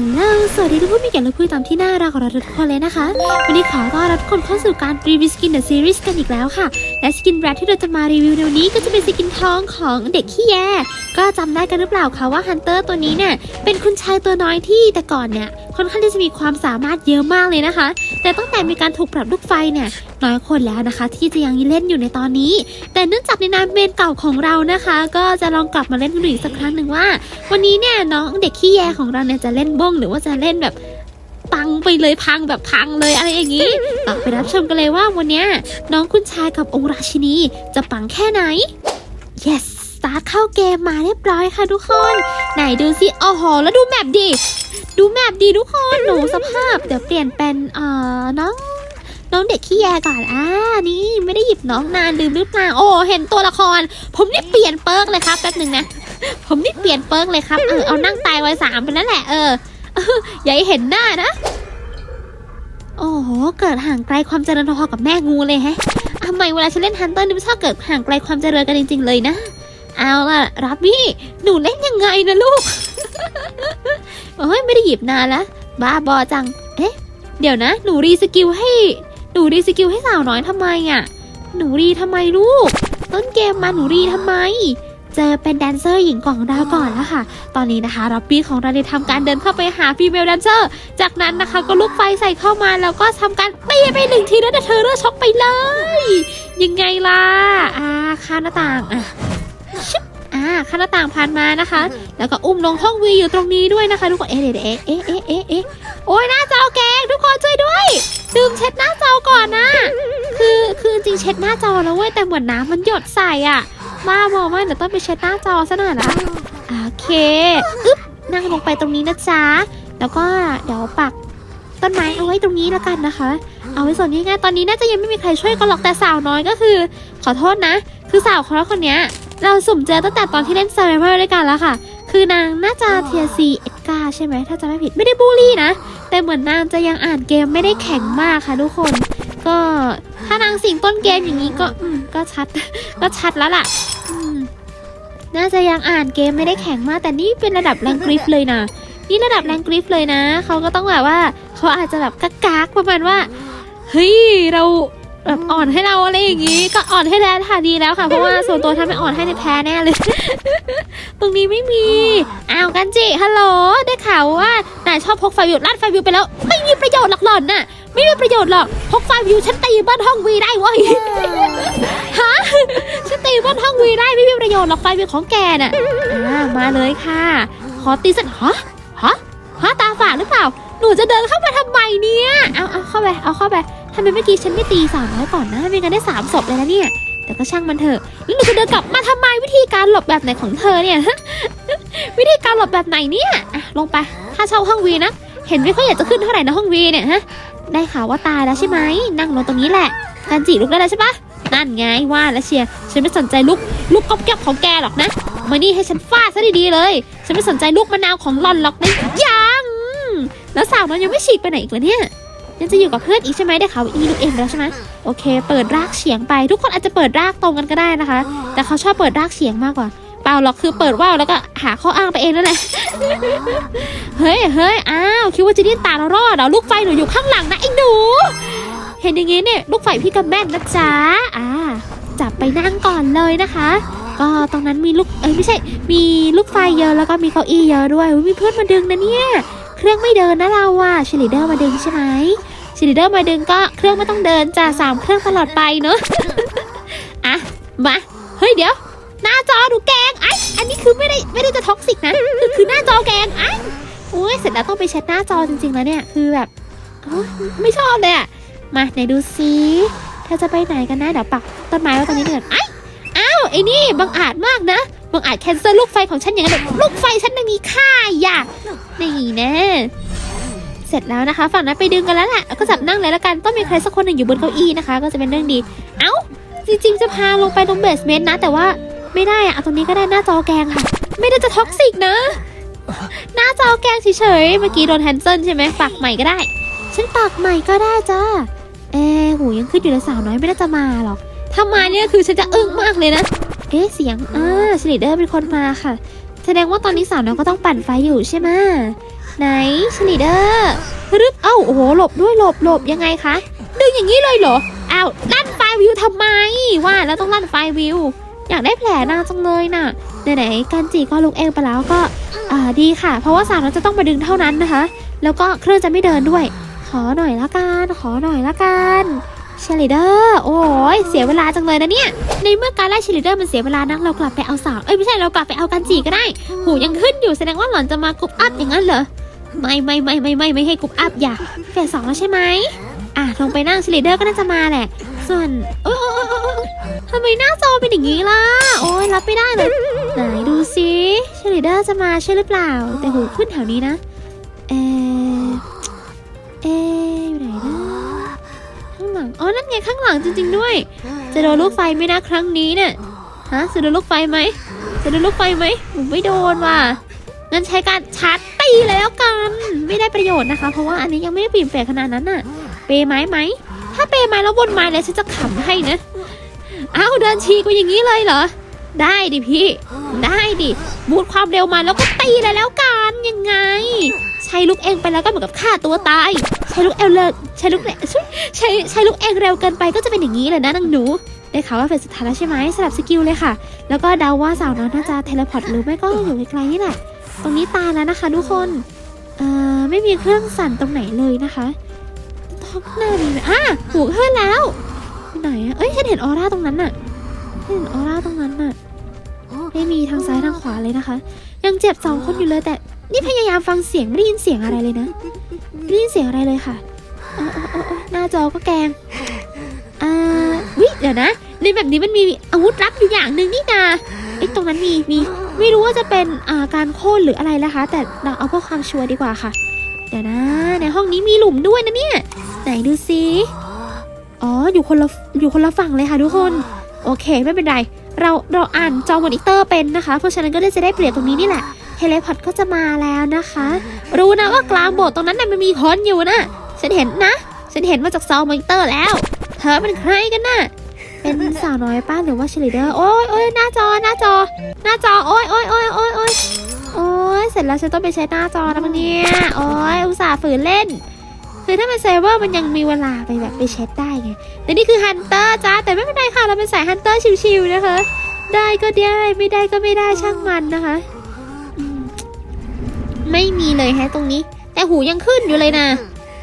ฮัลโหล สวัสดีทุกผู้มีเกียรติและผู้ตามที่น่ารักของเราทุกคนเลยนะคะ วันนี้ขอต้อนรับทุกคนเข้าสู่การรีวิวสกินเดอะซีรีส์กันอีกแล้วค่ะ และสกินแรกที่เราจะมารีวิวในวันนี้ก็จะเป็นสกินทองของเด็กขี้แยก็จำได้กันหรือเปล่าคะว่าฮันเตอร์ตัวนี้เนี่ยเป็นคุณชายตัวน้อยที่แต่ก่อนเนี่ยค่อนข้างที่จะมีความสามารถเยอะมากเลยนะคะ แต่ตั้งแต่มีการถูกปรับลูกไฟเนี่ยน้อยคนแล้วนะคะ ที่จะยังเล่นอยู่ในตอนนี้ แต่เนื่องจากในนามเมนเก่าของเรานะคะ ก็จะลองกลับมาเล่นกันอีกสักครั้งหนึ่งว่า วันนี้เนี่ยน้องเด็กขี้แยของเราเนี่ยจะเล่นบ้งหรือว่าจะเล่นแบบปังไปเลยพังแบบพังเลยอะไรอย่างนี้ต่อไปรับชมกันเลยว่าวันนี้น้องคุณชายกับองค์ราชินีจะปังแค่ไหน yes าร์ทเข้าเกมมาเรียบร้อยค่ะทุกคน ไหนดูสิโอ้โหแล้วดูแมปดิ ดูแมปดีทุกคนหนูสภาพ เดี๋ยวเปลี่ยนเป็นเอ่อน้องน้องเด็กขี้แยก่อนอ่านี่ไม่ได้หยิบน้องนานลืมหรือเปล่าโอ้เห็นตัวละคร ผมนี่เปลี่ยนเปิร์กเลยครับแป๊บหนึ่งนะ ผมนี่เปลี่ยนเปิร์กเลยครับเออเอานั่งตายไว้สามไปนั่นแหละเอออย่าให้เห็นหน้านะ โอ้โหเกิดห่างไกลความเจริญพอกับแม่งูเลยแฮะทำไมเวลาฉันเล่นฮันเตอร์นี่ไม่ชอบเกิดห่างไกลความเจริญกันจริง ๆ เลยนะ เอาล่ะรับบี้หนูเล่นยังไงนะลูก โอ้ยไม่ได้หยิบนานละบ้าบอจัง เอ๊ะ เดี๋ยวนะ หนูรีสกิลให้ หนูรีสกิลให้สาวน้อยทำไมอะ หนูรีทำไมลูก ต้นเกมมาหนูรีทำไม เจอเป็นแดนเซอร์หญิงกล่องดาก่อนแล้วค่ะ ตอนนี้นะคะรับบี้ของเราได้ทำการเดินเข้าไปหาฟีเมลแดนเซอร์ จากนั้นนะคะก็ลุกไฟใส่เข้ามาแล้วก็ทำการตีไปหนึ่งทีแล้วเธอเลือช็อกไปเลย ยังไงล่ะ อ่าข้ามหน้าต่างอะ อ่าข้ามหน้าต่างผ่านมานะคะ แล้วก็อุ้มลงห้องวีอยู่ตรงนี้ด้วยนะคะทุกคน เอ๊ะเดี๋ยวเอ๊ะเอ๊ะเอ๊ะเอ๊ะเอ๊ะโอ้ยหน้าจอแกงทุกคนช่วยด้วยดื่มเช็ดหน้าจอก่อนนะ คือคือจริงๆเช็ดหน้าจอแล้วเว้ยแต่เหมือนน้ำมันหยดใส่อะบ้าบอมากเดี๋ยวต้องไปเช็ดหน้าจอซะหน่อยละโอเคอึ๊บนั่งลงไปตรงนี้นะจ๊ะ แล้วก็เดี๋ยวปักต้นไม้เอาไว้ตรงนี้แล้วกันนะคะ เอาไว้ส่วนนี้ง่ายๆตอนนี้น่าจะยังไม่มีใครช่วยกันหรอกแต่สาวน้อยก็คือ ขอโทษนะ คือสาวคนคนเนี้ย เราสุ่มเจอตั้งแต่ตอนที่เล่น s u r v i v o r ด้วยกันแล้วค่ะ คือนางน่าจะเทียซีเอ็ดกาใช่ไหม ถ้าจะไม่ผิดไม่ได้บูลลี่นะ แต่เหมือนนางจะยังอ่านเกมไม่ได้แข็งมากค่ะทุกคน ก็ถ้านางสิงต้นเกมอย่างนี้ก็อืมก็ชัด ก็ชัดแล้วล่ะอืมน่าจะยังอ่านเกมไม่ได้แข็งมาก แต่นี่เป็นระดับแรงกริฟเลยนะ นี่ระดับแรงกริฟเลยนะ เขาก็ต้องแบบว่า เขาอาจจะแบบกากๆประมาณว่า เฮ้ย เรา แบบอ่อนให้เราอะไรอย่างงี้ ก็อ่อนให้แล้วค่ะดีแล้วค่ะ เพราะว่าส่วนตัวถ้าไม่อ่อนให้ในแพ้แน่เลย ตรงนี้ไม่มีอ้าวกันจิฮัลโหลได้ข่าวว่านายชอบพกไฟวิวลาดไฟวิวไปแล้ว ไม่มีประโยชน์หรอกหล่อนน่ะ ไม่มีประโยชน์หรอกพกไฟวิวฉันตีบ้านห้องวีได้เว้ยฮะฉันตีบ้านห้องวีได้ไม่มีประโยชน์หรอกไฟวิวของแกน่ะอ่ามาเลยค่ะ ขอตีสักฮะฮะฮะตาฝาดหรือเปล่าหนูจะเดินเข้ามาทำไมเนี่ย เอาเอาเข้าไปเอาเข้าไปทำไมเมื่อกี้ฉันไม่ตีสามน้อยก่อนนะไม่งั้นได้สามศพเลยนะเนี่ย แต่ก็ช่างมันเถอะแล้วหนูจะเดินกลับมาทำไมวิธีการหลบแบบไหนของเธอเนี่ยวิธีการหลบแบบไหนเนี่ยอะลงไปถ้าเช่าห้องวีนะเห็นไม่ค่อยอยากจะขึ้นเท่าไหร่นะห้องวีเนี่ยฮะได้ข่าวว่าตายแล้วใช่ไหมนั่งลงตรงนี้แหละการจีลุกได้แล้วใช่ปะนั่นไงว่าแล้วเชียร์ฉันไม่สนใจลุกลุกก๊อบแก๊บของแกหรอกนะมานี่ให้ฉันฟาดซะดีๆเลย ฉันไม่สนใจลูกมะนาวของหลอนหรอกนะยังแล้วสาวน้อยยังไม่ฉีกไปไหนอีกเลยเนี่ย ยังจะอยู่กับเพื่อนอีกใช่ไหมได้ข่าวว่าอีลูกเอ็มไปแล้วใช่ไหมโอเค เปิดรากเฉียงไป ทุกคนอาจจะเปิดรากตรงกันก็ได้นะคะ แต่เขาชอบเปิดรากเฉียงมากกว่า เปล่าหรอกคือเปิดว่าวแล้วก็หาข้ออ้างไปเองนั่นแหละเฮ้ยเฮ้ยอ้าวคิดว่าจะดิ้นตาเรารอดเหรอลูกไฟหนูอยู่ข้างหลังนะไอ้หนูเห็นอย่างงี้เนี่ยลูกไฟพี่กับแม่นนะจ๊ะอ่าจับไปนั่งก่อนเลยนะคะ ก็ตรงนั้นมีลูกเอ้ยไม่ใช่ มีลูกไฟเยอะแล้วก็มีเก้าอี้เยอะด้วยอุ๊ยมีเพื่อนมาดึงนะเนี่ย เครื่องไม่เดินนะเราอะเชลิเดอร์มาดึงใช่ไหมเชลิเดอร์มาดึงก็เครื่องไม่ต้องเดินจ้ะสามเครื่องตลอดไปเนอะอะมาเฮ้ยเดี๋ยว หน้าจอดูแกงไอ้อันนี้คือไม่ได้ไม่ได้จะท็อกซิกนะคือคือหน้าจอแกงไอ้โอ้ยเสร็จแล้วต้องไปเช็ดหน้าจอจริงๆแล้วเนี่ยคือแบบไม่ชอบเลยอะมาไหนดูซิเธอจะไปไหนกันนะเดี๋ยวปักต้นไม้ไว้ตรงนี้เดือนไอ้อ้าวไอ้นี่บังอาจมากนะ บังอาจแคนเซิลลูกไฟของฉันอย่างนั้นลูกไฟฉันไม่มีค่าอย่านี่แน่เสร็จแล้วนะคะ ฝั่งนั้นไปดึงกันแล้วแหละก็จับนั่งเลยละกันต้องมีใครสักคนหนึ่งอยู่บนเก้าอี้นะคะ ก็จะเป็นเรื่องดี เอ้า จริงๆจะพาลงไปตรงเบสเมนต์นะ แต่ว่าไม่ได้อะเอาตรงนี้ก็ได้หน้าจอแกงค่ะ ไม่ได้จะท็อกซิกนะ หน้าจอแกงเฉยๆเมื่อกี้โดนแฮนเซิลใช่ไหมปักใหม่ก็ได้ ฉันปักใหม่ก็ได้จ้าเอ๊ะหูยังขึ้นอยู่เลยสาวน้อยไม่น่าจะมาหรอกถ้ามาเนี่ยคือฉันจะอึ้งมากเลยนะ เอ๊ะเสียงอ่าสลิดเดอร์เป็นคนมาค่ะ แสดงว่าตอนนี้สาวน้อยก็ต้องปั่นไฟอยู่ใช่ไหมไหนเชลีเดอร์รึบเอ้าโอ้โหหลบด้วยหลบหลบยังไงคะดึงอย่างนี้เลยเหรออ้าวลั่นไฟวิวทำไมว่าแล้วต้องลั่นไฟวิวอยากได้แผลนางจังเลยน่ะไหนๆกันจีก็ลุกเองไปแล้วก็อ่าดีค่ะ เพราะว่าสาวน้อยจะต้องมาดึงเท่านั้นนะคะ แล้วก็เครื่องจะไม่เดินด้วย ขอหน่อยละกันขอหน่อยละกัน เชลิเดอร์โอ้ยเสียเวลาจังเลยนะเนี่ย ในเมื่อการไล่เชลิเดอร์มันเสียเวลานักเรากลับไปเอาสาวเอ้ยไม่ใช่เรากลับไปเอากันจีก็ได้ หูยังขึ้นอยู่แสดงว่าหล่อนจะมากรุ๊ปอัพอย่างนั้นเหรอไม่ไม่ไม่ไม่ไม่ไม่ให้กรุ๊ปอัพอย่าเฟสสองแล้วใช่ไหมอะลงไปนั่งเชลิเดอร์ก็น่าจะมาแหละ ส่วนโอ๊ยโอ๊ยโอ๊ยโอ๊ยโอ๊ยทำไมหน้าจอเป็นอย่างนี้ล่ะโอ๊ยรับไม่ได้เลยไหนดูสิเชลิเดอร์จะมาใช่หรือเปล่า แต่หูขึ้นแถวนี้นะ อ๋อนั่นไงข้างหลังจริง ๆ ด้วย จะโดนลูกไฟไหมนะครั้งนี้เนี่ยฮะจะโดนลูกไฟไหมจะโดนลูกไฟไหมผมไม่โดนว่ะงั้นใช้การชาร์จตีเลยแล้วกัน ไม่ได้ประโยชน์นะคะ เพราะว่าอันนี้ยังไม่ได้ปีนแฝงขนาดนั้นน่ะ เปย์ไม้ไหม ถ้าเปย์ไม้แล้วบนไม้เลยฉันจะขำให้นะอ้าวเดินฉีกไปอย่างนี้เลยเหรอ ได้ดิพี่ ได้ดิ บูทความเร็วมาแล้วก็ตีเลยแล้วกันยังไง ใช้ลูกเองไปแล้วก็เหมือนกับฆ่าตัวตาย ใช้ลูกเอลเลยใช้ลูกเใช้ใช้ใช้ลูกเองเร็วเกินไปก็จะเป็นอย่างนี้แหละนะนางหนูได้ข่าวว่าเป็นสุดท้ายแล้วใช่ไหมสลับสกิลเลยค่ะ แล้วก็เดาว่าสาวน้อยน่าจะเทเลพอร์ตหรือไม่ก็อยู่ไกลๆนี่แหละ ตรงนี้ตายแล้วนะคะทุกคนเอ่อไม่มีเครื่องสั่นตรงไหนเลยนะคะท้องหน้ามีไหมอะหูขึ้นแล้วไหนอะเอ้ยฉันเห็นออร่าตรงนั้นน่ะฉันเห็นออร่าตรงนั้นน่ะไม่มีทางซ้ายทางขวาเลยนะคะ ยังเจ็บสองคนอยู่เลยแต่ นี่พยายามฟังเสียงไม่ได้ยินเสียงอะไรเลยนะไม่ได้ยินเสียงอะไรเลยค่ะออเออเออเออหน้าจอก็แกงอ่าวิเดี๋ยวนะในแบบนี้มันมีอาวุธลับอยู่อย่างหนึ่งนี่นาไอ้ตรงนั้นมีมีไม่รู้ว่าจะเป็นอ่าการโค่นหรืออะไรนะคะ แต่เราเอาเพื่อความชัวร์ดีกว่าค่ะ เดี๋ยวนะ ในห้องนี้มีหลุมด้วยนะเนี่ย ไหนดูซิอ๋ออยู่คนละอยู่คนละฝั่งเลยค่ะทุกคน โอเคไม่เป็นไร เราเราอ่านจอมอนิเตอร์เป็นนะคะ เพราะฉะนั้นก็ได้จะได้เปรียบตรงนี้นี่แหละ เฮเลพอดก็จะมาแล้วนะคะ รู้นะว่ากลางโบสถ์ตรงนั้นน่ะมันมีคนอยู่นะฉันเห็นนะ ฉันเห็นมาจากจอมอนิเตอร์แล้ว เธอเป็นใครกันน่ะ เป็นสาวน้อยป้าหรือว่าเชลิเดอร์ โอ้ยโอ้ยหน้าจอหน้าจอ หน้าจอ โอ้ยโอ้ยโอ้ยโอ้ยโอ้ยโอ้ยเสร็จแล้วฉันต้องไปใช้หน้าจอแล้วมั้งเนี่ย โอ้ยอุตส่าห์ฝืนเล่น คือถ้ามันเซร์ฟเวอร์มันยังมีเวลาไปแบบไปเช็ดได้ไง แต่นี่คือฮันเตอร์จ้า แต่ไม่เป็นไรค่ะ เราเป็นสายฮันเตอร์ชิวๆนะคะ ได้ก็ได้ ไม่ได้ก็ไม่ได้ช่างมันนะคะอืม ไม่มีเลยแฮะตรงนี้ แต่หูยังขึ้นอยู่เลยนะ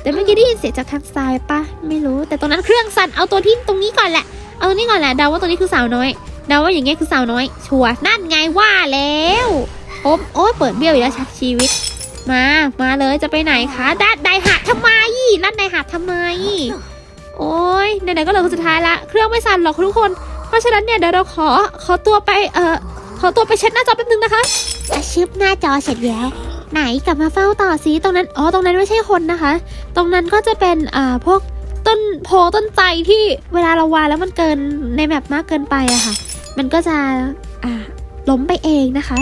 แต่เมื่อกี้ได้ยินเสียงจากทางซ้ายปะไม่รู้ แต่ตรงนั้นเครื่องสั่นเอาตัวที่ตรงนี้ก่อนแหละ เอาตรงนี้ก่อนแหละเดาว่าตรงนี้คือสาวน้อยเดาว่าอย่างเงี้ยคือสาวน้อย ชัวร์นั่นไงว่าแล้วโอ้โอ้ยเปิดเบี้ยวอีกแล้วชักชีวิต มา มาเลยจะไปไหนคะด้านไดหักทำไมลั่นไดหักทำไม โอ้ยไหนๆก็เหลือคนสุดท้ายละเครื่องไม่สั่นหรอกทุกคน เพราะฉะนั้นเนี่ยเดี๋ยวเราขอขอตัวไปเอ่อขอตัวไปเช็ดหน้าจอแป๊บนึงนะคะอาชึบหน้าจอเสร็จแล้ว ไหนกลับมาเฝ้าต่อสิตรงนั้นอ๋อตรงนั้นไม่ใช่คนนะคะ ตรงนั้นก็จะเป็นอ่าพวกต้นโพต้นไทรที่เวลาเราวางแล้วมันเกินในแมปมากเกินไปอะค่ะ มันก็จะอ่าล้มไปเองนะคะ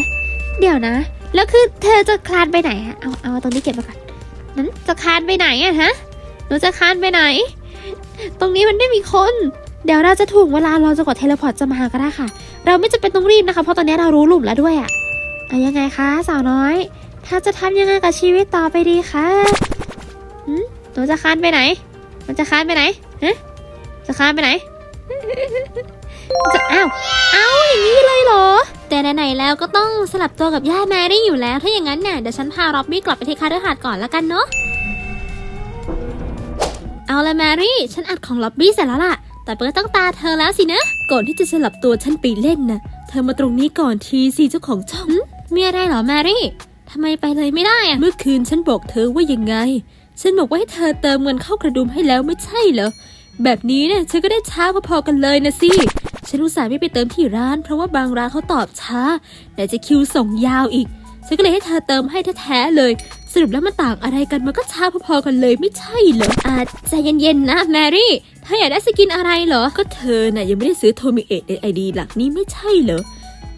เดี๋ยวนะ แล้วคือเธอจะคลานไปไหนอะเอาเอาตรงนี้เก็บมาก่อนนั้นจะคลานไปไหนอะฮะหนูจะคลานไปไหน ตรงนี้มันไม่มีคนเดี๋ยวเราจะถูกเวลาเราจะกดเทเลพอร์ตจะมาก็ได้ค่ะ เราไม่จำเป็นต้องรีบนะคะ เพราะตอนนี้เรารู้หลุมแล้วด้วยอะอะยังไงคะสาวน้อย ถ้าจะทำยังไงกับชีวิตต่อไปดีคะหืมหนูจะคลานไปไหน มันจะคลานไปไหนฮะจะคลานไปไหน จะอ้าวอ้าวอย่างนี้เลยเหรอ แต่ไหนๆแล้วก็ต้องสลับตัวกับย่าแมรี่อยู่แล้ว ถ้าอย่างนั้นเนี่ยเดี๋ยวฉันพาร็อบบี้กลับไปที่คาร์เดอร์ฮาร์ดก่อนแล้วกันเนาะ เอาละแมรี่ ฉันอัดของล็อบบี้เสร็จแล้วล่ะ แต่เปิดตั้งตาเธอแล้วสินะ ก่อนที่จะสลับตัวฉันไปเล่นนะเธอมาตรงนี้ก่อนทีสิเจ้าของช่องมีอะไรเหรอแมรี่ ทำไมไปเลยไม่ได้อะเมื่อคืนฉันบอกเธอว่ายังไง ฉันบอกว่าให้เธอเติมเงินเข้ากระดุมให้แล้วไม่ใช่เหรอ แบบนี้เนี่ยฉันก็ได้ช้าพอๆกันเลยนะสิ ฉันอุตส่าห์ไม่ไปเติมที่ร้าน เพราะว่าบางร้านเขาตอบช้าไหนจะคิวส่งยาวอีก ฉันก็เลยให้เธอเติมให้แท้ๆเลย สรุปแล้วมันต่างอะไรกันมันก็ช้าพอๆกันเลยไม่ใช่เหรออ่าใจเย็นๆนะแมรี่เธออยากได้สกินอะไรเหรอ ก็เธอน่ะยังไม่ได้ซื้อโทมิเอะในไอดีหลักนี้ไม่ใช่เหรอ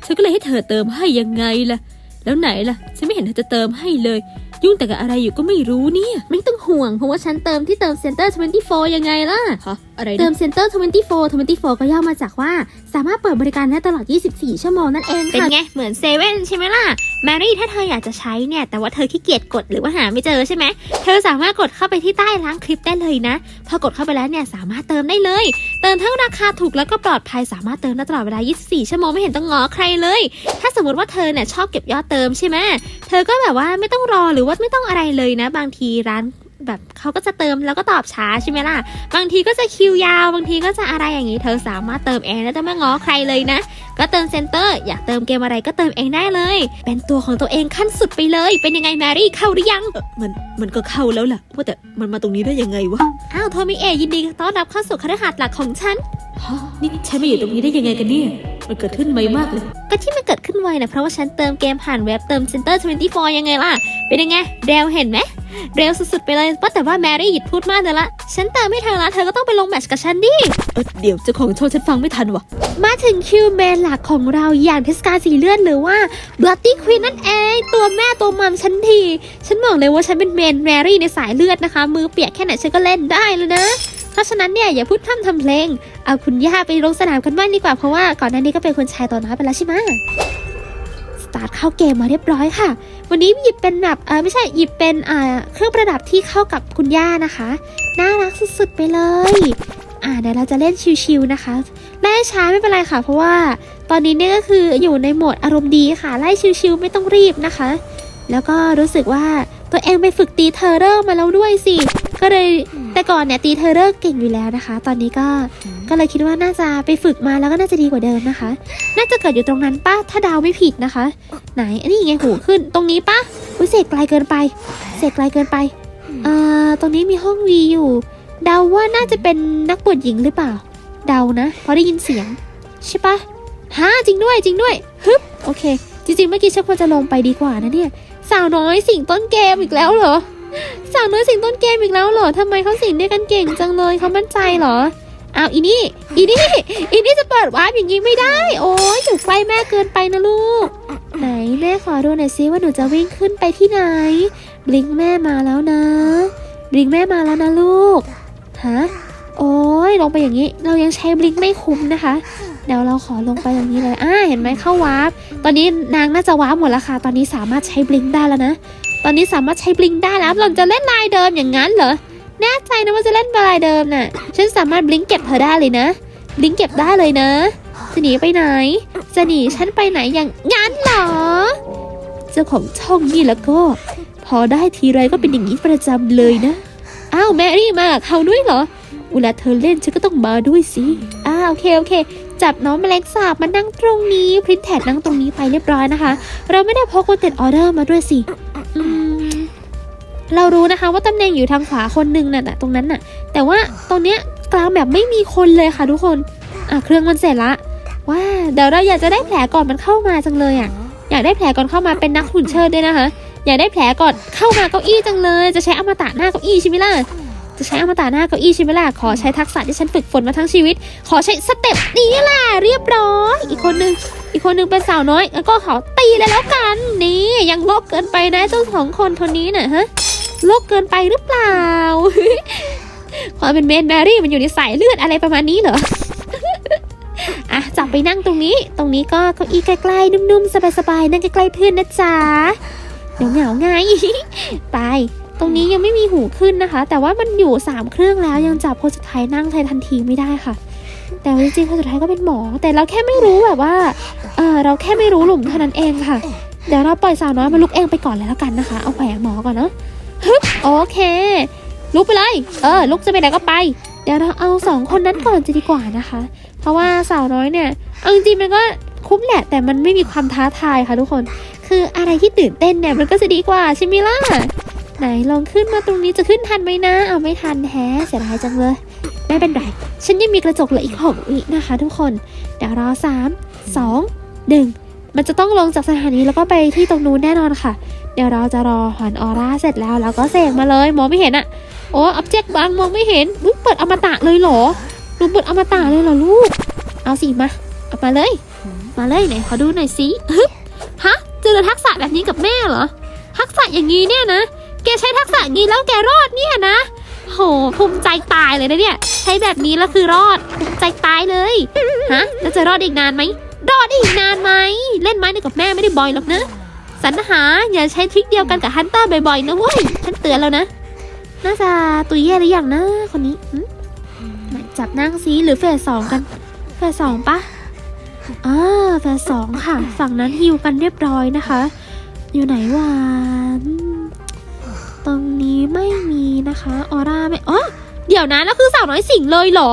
ฉันก็เลยให้เธอเติมให้ยังไงล่ะ แล้วไหนล่ะ ฉันไม่เห็นเธอจะเติมให้เลย ยุ่งแต่กับอะไรอยู่ก็ไม่รู้เนี่ย ไม่ต้องห่วง เพราะว่าฉันเติมที่เติมเซ็นเตอร์24 ยังไงล่ะ ฮะ อะไรเตินะมเซ็นเตอร์24 24 ก็ย่อมาจากว่า สามารถเปิดบริการได้ตลอด 24 ชั่วโมงนั่นเองค่ะ เป็นไง เหมือนเซเว่นใช่ไหมล่ะ แมรี่ถ้าเธออยากจะใช้เนี่ย แต่ว่าเธอขี้เกียจกดหรือว่าหาไม่เจอใช่ไหม เธอสามารถกดเข้าไปที่ใต้ล้างคลิปได้เลยนะ พอกดเข้าไปแล้วเนี่ยสามารถเติมได้เลย เติมทั้งราคาถูกแล้วก็ปลอดภัยสามารถเติมได้ตลอดเวลา 24 ชั่วโมงไม่เห็นต้องง้อใครเลย ถ้าสมมติว่าเธอเนี่ยชอบเก็บยอดเติมใช่ไหมเธอก็แบบว่าไม่ต้องรอหรือว่าไม่ต้องอะไรเลยนะ บางทีร้าน แบบเขาก็จะเติมแล้วก็ตอบช้าใช่ไหมล่ะ บางทีก็จะคิวยาว บางทีก็จะอะไรอย่างนี้ เธอสามารถเติมเองแล้วจะไม่ง้อใครเลยนะ ก็เติมเซ็นเตอร์อยากเติมเกมอะไรก็เติมเองได้เลย เป็นตัวของตัวเองขั้นสุดไปเลย เป็นยังไงแมรี่เข้าหรือยังมันมันก็เข้าแล้วล่ะว่าแต่มันมาตรงนี้ได้ยังไงวะอ้าวโทมิเอยินดีต้อนรับเข้าสู่คฤหาสน์หลักของฉัน ฮะนี่ฉันมาอยู่ตรงนี้ได้ยังไงกันเนี่ย มันเกิดขึ้นไวมากเลย ก็ที่มันเกิดขึ้นไวนะเพราะว่าฉันเติมเกมผ่านเว็บเติม Center 24 ยังไงล่ะ เป็นยังไง เร็วเห็นไหม เร็วสุดๆไปเลยว่าแต่ว่าแมรี่หยุดพูดมากเลยละ ฉันเติมไม่ทันละเธอก็ต้องไปลงแมตช์กับฉันดิ เออเดี๋ยวเจ้าของโชว์ฉันฟังไม่ทันวะมาถึงคิวแมนหลักของเราอย่างเทศกาลสีเลือดหรือว่า Bloody Queen นั่นเอง ตัวแม่ตัวมัมฉันที ฉันบอกเลยว่าฉันเป็นเมนแมรี่ในสายเลือดนะคะ มือเปียกแค่ไหนฉันก็เล่นได้เลยนะ เพราะฉะนั้นเนี่ยอย่าพูดพร่ำทำเพลง เอาคุณย่าไปลงสนามกันบ้างดีกว่าเพราะว่าก่อนหน้านี้ก็เป็นคนชายตัวน้อยไปแล้วใช่ไหมสตาร์ทเข้าเกมมาเรียบร้อยค่ะ วันนี้หยิบเป็นแบบเออไม่ใช่หยิบเป็นอ่าเครื่องประดับที่เข้ากับคุณย่านะคะ น่ารักสุดๆไปเลย อ่าเดี๋ยวเราจะเล่นชิวๆนะคะไล่ช้าไม่เป็นไรค่ะ เพราะว่าตอนนี้เนี่ยก็คืออยู่ในโหมดอารมณ์ดีค่ะ ไล่ชิวๆไม่ต้องรีบนะคะ แล้วก็รู้สึกว่า ตัวเองไปฝึกตีเทอร์เรอร์มาแล้วด้วยสิ ก็เลยแต่ก่อนเนี่ยตีเทอร์เรอร์เก่งอยู่แล้วนะคะ ตอนนี้ก็ก็เลยคิดว่าน่าจะไปฝึกมาแล้วก็น่าจะดีกว่าเดิมนะคะ น่าจะเกิดอยู่ตรงนั้นป้าถ้าเดาวไม่ผิดนะคะ ไหนอันนี้ไงหูขึ้น ตรงนี้ป้าอุ้ยเศษไกลเกินไปเศษไกลเกินไปอ่าตรงนี้มีห้องวีอยู่ เดาว่าน่าจะเป็นนักบวชหญิงหรือเปล่า เดานะเพราะได้ยินเสียงใช่ปะฮะจริงด้วยจริงด้วยฮึบโอเค จริงๆเมื่อกี้ฉันควรจะลงไปดีกว่านะเนี่ย สาวน้อยสิงต้นเกมอีกแล้วเหรอ สาวน้อยสิงต้นเกมอีกแล้วเหรอทำไมเขาสิงได้กันเก่งจังเลยเขามั่นใจเหรออ้าวอีนี่ อีนี่ อีนี่จะเปิดวาร์ปอย่างนี้ไม่ได้ โอ้ยอยู่ใกล้แม่เกินไปนะลูก ไหนแม่ขอดูหน่อยซิว่าหนูจะวิ่งขึ้นไปที่ไหน บลิงแม่มาแล้วนะ บลิงแม่มาแล้วนะลูก ฮะ โอ้ยลงไปอย่างนี้ เรายังใช้บลิงไม่คุ้มนะคะ เดี๋ยวเราขอลงไปอย่างนี้เลยอ่าเห็นไหมเข้าวาร์ปตอนนี้นางน่าจะวาร์ปหมดแล้วค่ะ ตอนนี้สามารถใช้บลิงก์ได้แล้วนะ ตอนนี้สามารถใช้บลิงก์ได้แล้วหล่อนจะเล่นลายเดิมอย่างนั้นเหรอ แน่ใจนะว่าจะเล่นลายเดิมน่ะ ฉันสามารถบลิงก์เก็บเธอได้เลยนะ บลิงก์เก็บได้เลยนะ จะหนีไปไหน จะหนีฉันไปไหนอย่างงั้นเหรอ เจ้าของช่องนี่แล้วก็ พอได้ทีไรก็เป็นอย่างนี้ประจำเลยนะ อ้าวแมรี่มาเขาด้วยเหรอเวลาเธอเล่นฉันก็ต้องมาด้วยสิอ่าโอเคโอเค จับน้องแมลงสาบมานั่งตรงนี้พรินแทดนั่งตรงนี้ไปเรียบร้อยนะคะ เราไม่ได้พกคนติดออเดอร์มาด้วยสิอืมเรารู้นะคะว่าตำแหน่งอยู่ทางขวาคนหนึ่งน่ะนะตรงนั้นน่ะ แต่ว่าตรงเนี้ยกลางแบบไม่มีคนเลยค่ะทุกคนอะเครื่องมันเสร็จละว้าเดี๋ยวเราอยากจะได้แผลก่อนมันเข้ามาจังเลยอะ อยากได้แผลก่อนเข้ามาเป็นนักหุ่นเชิดด้วยนะคะ อยากได้แผลก่อนเข้ามาเก้าอี้จังเลย จะใช้อมตะหน้าเก้าอี้ใช่ไหมล่ะ จะใช้อมตะหน้าเก้าอี้ใช่ไหมล่ะขอใช้ทักษะที่ฉันฝึกฝนมาทั้งชีวิต ขอใช้สเต็ปนี้ล่ะเรียบร้อย อีกคนนึงอีกคนนึงเป็นสาวน้อยแล้วก็ขอตีเลยแล้วกันนี่ยังโลกเกินไปนะเจ้าสองคนคนนี้น่ะฮะโลกเกินไปหรือเปล่าความเป็นเมนแมรี่มันอยู่ในสายเลือดอะไรประมาณนี้เหรออะจับไปนั่งตรงนี้ ตรงนี้ก็เก้าอี้ใกล้ๆนุ่มๆสบายๆนั่งใกล้ๆเพื่อนนะจ๊ะเดี๋ยวเหงาไงไป ตรงนี้ยังไม่มีหูขึ้นนะคะ แต่ว่ามันอยู่สามเครื่องแล้วยังจับคนสุดท้ายนั่งแทนทันทีไม่ได้ค่ะ แต่จริงๆคนสุดท้ายก็เป็นหมอ แต่เราแค่ไม่รู้แบบว่าเออเราแค่ไม่รู้หลุมเท่านั้นเองค่ะ เดี๋ยวเราปล่อยสาวน้อยมาลุกเองไปก่อนเลยแล้วกันนะคะ เอาแหวนหมอก่อนเนาะฮึบโอเค ลุกไปเลยเออลุกจะไปไหนก็ไป เดี๋ยวเราเอาสองคนนั้นก่อนจะดีกว่านะคะ เพราะว่าสาวน้อยเนี่ยเอาจริงๆมันก็คุ้มแหละ แต่มันไม่มีความท้าทายค่ะทุกคน คืออะไรที่ตื่นเต้นเนี่ยมันก็จะดีกว่าใช่ไหมล่ะ ไหนลองขึ้นมาตรงนี้จะขึ้นทันไหมนะ เอาไม่ทันแฮะเสียดายจังเลย ไม่เป็นไร ฉันยังมีกระจกเหลืออีกหกวินะคะ ทุกคน เดี๋ยวรอสามสองหนึ่งมันจะต้องลงจากสถานีแล้วก็ไปที่ตรงนู้นแน่นอนค่ะ เดี๋ยวเราจะรอหอนออร่าเสร็จแล้วแล้วก็เสกมาเลยมองไม่เห็นอะโอ้อ็อบเจกต์บางมองไม่เห็นอุ๊ยเปิดอมตะเลยเหรอหนูเปิดอมตะเลยเหรอลูก เอาสิมาเอามาเลย มาเลยไหนขอดูหน่อยสิฮะเจอทักษะแบบนี้กับแม่เหรอทักษะอย่างนี้เนี่ยนะ แกใช้ทักษะนี้แล้วแกรอดเนี่ยนะ โหภูมิใจตายเลยนะเนี่ย ใช้แบบนี้แล้วคือรอดภูมิใจตายเลย ฮะ แล้วจะรอดอีกนานไหม รอดอีกนานไหม เล่นไม้ในกับแม่ไม่ได้บ่อยหรอกนะสรรหาอย่าใช้ทริคเดียวกันกับฮันเตอร์บ่อยๆนะเว้ย ฉันเตือนแล้วนะ น่าจะตุยแย่หรือยังนะคนนี้จับนั่งซีหรือเฟสสองกัน เฟสสองปะอ่าเฟสสองค่ะ ฝั่งนั้นฮิวกันเรียบร้อยนะคะ อยู่ไหนวะอื คะออร่าไม่อ๋อเดี๋ยวนะแล้วคือสาวน้อยสิงเลยเหรอ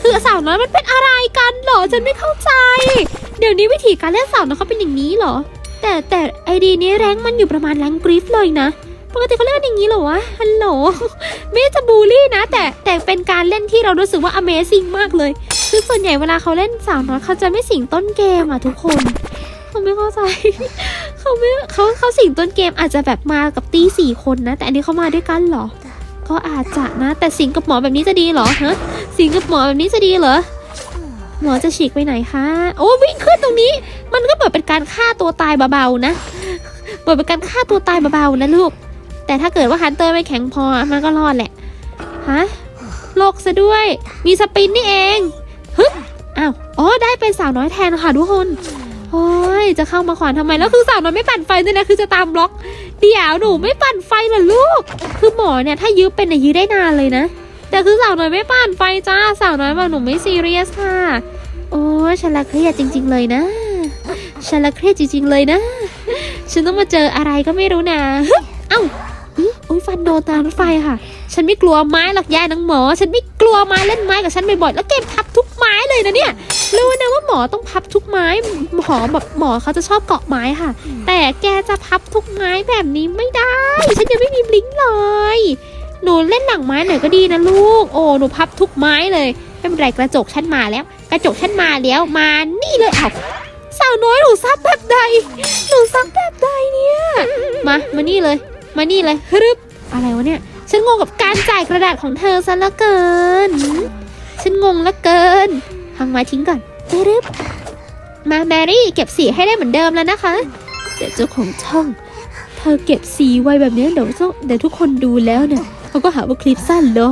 คือสาวน้อยมันเป็นอะไรกันเหรอฉันไม่เข้าใจ เดี๋ยวนี้วิธีการเล่นสาวน้อยเขาเป็นอย่างนี้เหรอ แต่แต่ไอดีนี้แรงมันอยู่ประมาณแรงกริฟเลยนะปกติเขาเล่นกันอย่างนี้เหรอวะฮัลโหลไม่ได้จะบูลลี่นะ แต่แต่เป็นการเล่นที่เรารู้สึกว่า Amazing มากเลย คือส่วนใหญ่เวลาเขาเล่นสาวน้อยเขาจะไม่สิงต้นเกมอะทุกคนเขาไม่เข้าใจเขาไม่เขาเขาสิงต้นเกมอาจจะแบบมากับตีสี่คนนะ แต่อันนี้เขามาด้วยกันเหรอ ก็อาจจะนะ แต่สิงกับหมอแบบนี้จะดีเหรอฮะสิงกับหมอแบบนี้จะดีเหรอหมอจะฉีกไปไหนคะ โอ้วิ่งขึ้นตรงนี้ มันก็เหมือนเป็นการฆ่าตัวตายเบาๆนะเหมือนเป็นการฆ่าตัวตายเบาๆนะลูก แต่ถ้าเกิดว่าฮันเตอร์ไม่แข็งพอมันก็รอดแหละฮะโลกซะด้วย มีสปินนี่เองฮึอ้าวอ๋อได้เป็นสาวน้อยแทนค่ะทุกคน โอ้ยจะเข้ามาขวานทำไมแล้วคือสาวน้อยไม่ปั่นไฟด้วยนะคือจะตามบล็อก เดี๋ยวหนูไม่ปั่นไฟเหรอลูก คือหมอเนี่ยถ้ายื้อเป็นเนี่ยยื้อได้นานเลยนะ แต่คือสาวน้อยไม่ปั่นไฟจ้าสาวน้อยบอกหนูไม่ซีเรียสค่ะ โอ้ยฉันละเครียดจริง ๆ เลยนะฉันละเครียดจริง ๆ เลยนะ ฉันต้องมาเจออะไรก็ไม่รู้นะ เอ้าอุ๊ยอุ้ยฟันโดนตารถไฟค่ะ ฉันไม่กลัวไม้หรอกยายนางหมอ ฉันไม่กลัวไม้เล่นไม้กับฉันบ่อยๆแล้วเกมพับทุกไม้เลยนะเนี่ยรู้นะว่าหมอต้องพับทุกไม้หมอแบบหมอเขาจะชอบเกาะไม้ค่ะ แต่แกจะพับทุกไม้แบบนี้ไม่ได้ ฉันยังไม่มีบลิงก์เลย หนูเล่นหลังไม้หน่อยก็ดีนะลูก โอ้หนูพับทุกไม้เลยไม่เป็นไรกระจกฉันมาแล้ว กระจกฉันมาแล้วมานี่เลยเอาสาวน้อยหนูซับแบบใดหนูซับแบบใดเนี่ยมามานี่เลย มานี่เลยฮึบอะไรวะเนี่ย ฉันงงกับการจ่ายกระดาษของเธอซะละเกิน ฉันงงละเกินทางไม้ทิ้งก่อนฮึบมาแมรี่เก็บสีให้ได้เหมือนเดิมแล้วนะคะเดี๋ยวเจ้าของช่อง เธอเก็บสีไว้แบบนี้เดี๋ยวเดี๋ยวทุกคนดูแล้วเนี่ยเขาก็หาว่าคลิปสั้นเหรอ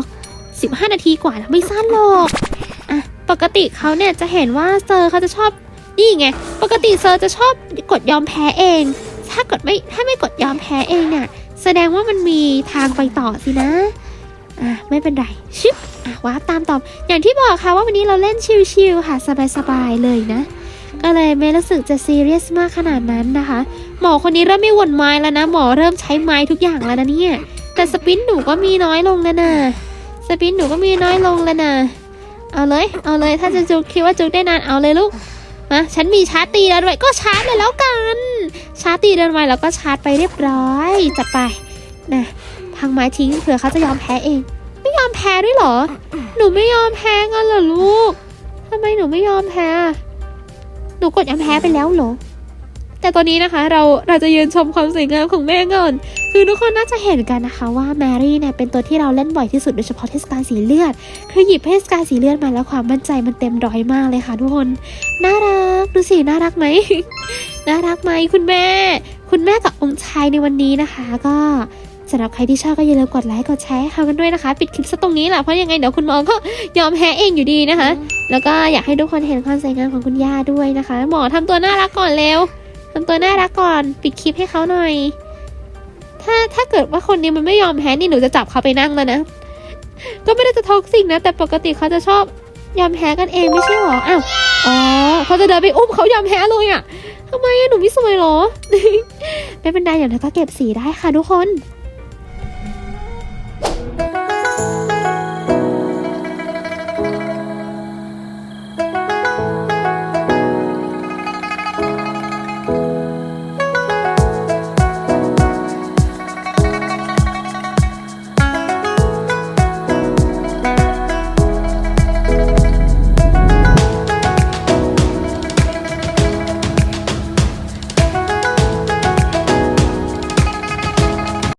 สิบห้านาทีกว่าแล้วไม่สั้นหรอกอะปกติเขาเนี่ยจะเห็นว่าเซอร์เขาจะชอบนี่ไงปกติเซอร์จะชอบกดยอมแพ้เอง ถ้ากดไม่ถ้าไม่กดยอมแพ้เองเนี่ย แสดงว่ามันมีทางไปต่อสินะ อะ ไม่เป็นไร ชิป อะวาร์ปตามตอบ อย่างที่บอกค่ะว่าวันนี้เราเล่นชิลๆค่ะ สบายๆ เลยนะ ก็เลยไม่รู้สึกจะซีเรียสมากขนาดนั้นนะคะ หมอคนนี้เริ่มไม่หวนไม้แล้วนะ หมอเริ่มใช้ไม้ทุกอย่างแล้วนะเนี่ย แต่สปินหนูก็มีน้อยลงแล้วนะสปินหนูก็มีน้อยลงแล้วนะเอาเลย เอาเลย ถ้าจะจุกคิดว่าจุกได้นาน เอาเลยลูกมาฉันมีชาร์จตีเดินไวก็ชาร์จเลยแล้วกัน ชาร์จตีเดินไวแล้วก็ชาร์จไปเรียบร้อยจัดไปนะพังไม้ทิ้งเผื่อเขาจะยอมแพ้เอง ไม่ยอมแพ้ด้วยเหรอ หนูไม่ยอมแพ้กันเหรอลูกทำไมหนูไม่ยอมแพ้หนูกดยอมแพ้ไปแล้วเหรอแต่ตอนนี้นะคะเราเราจะยืนชมความสวยงามของแม่ก่อนคือทุกคนน่าจะเห็นกันนะคะว่าแมรี่เนี่ยเป็นตัวที่เราเล่นบ่อยที่สุดโดยเฉพาะเทศกาลสีเลือด คือหยิบเทศกาลสีเลือดมาแล้วความมั่นใจมันเต็มร้อยมากเลยค่ะทุกคน น่ารัก ดูสิน่ารักไหม น่ารักไหมคุณแม่ คุณแม่กับองค์ชายในวันนี้นะคะ ก็สำหรับใครที่ชอบก็อย่าลืมกดไลค์กดแชร์ให้เขากันด้วยนะคะ ปิดคลิปซะตรงนี้แหละเพราะยังไงเดี๋ยวคุณหมอก็ยอมแพ้เองอยู่ดีนะคะ แล้วก็อยากให้ทุกคนเห็นความสวยงามของคุณย่าด้วยนะคะ หมอทำตัวน่ารักก่อนเร็วทำตัวน่ารักก่อน ปิดคลิปให้เขาหน่อย ถ้าถ้าเกิดว่าคนนี้มันไม่ยอมแพ้นี่หนูจะจับเขาไปนั่งแล้วนะ ก็ไม่ได้จะท็อกซิกนะ แต่ปกติเขาจะชอบยอมแพ้กันเองไม่ใช่หรออ้าวอ๋อเขาจะเดินไปอุ้มเขายอมแพ้เลยอะ ทำไมอะหนูไม่สวยหรอ ไม่เป็นไรอย่างนั้ก็เก็บสีได้ค่ะทุกคน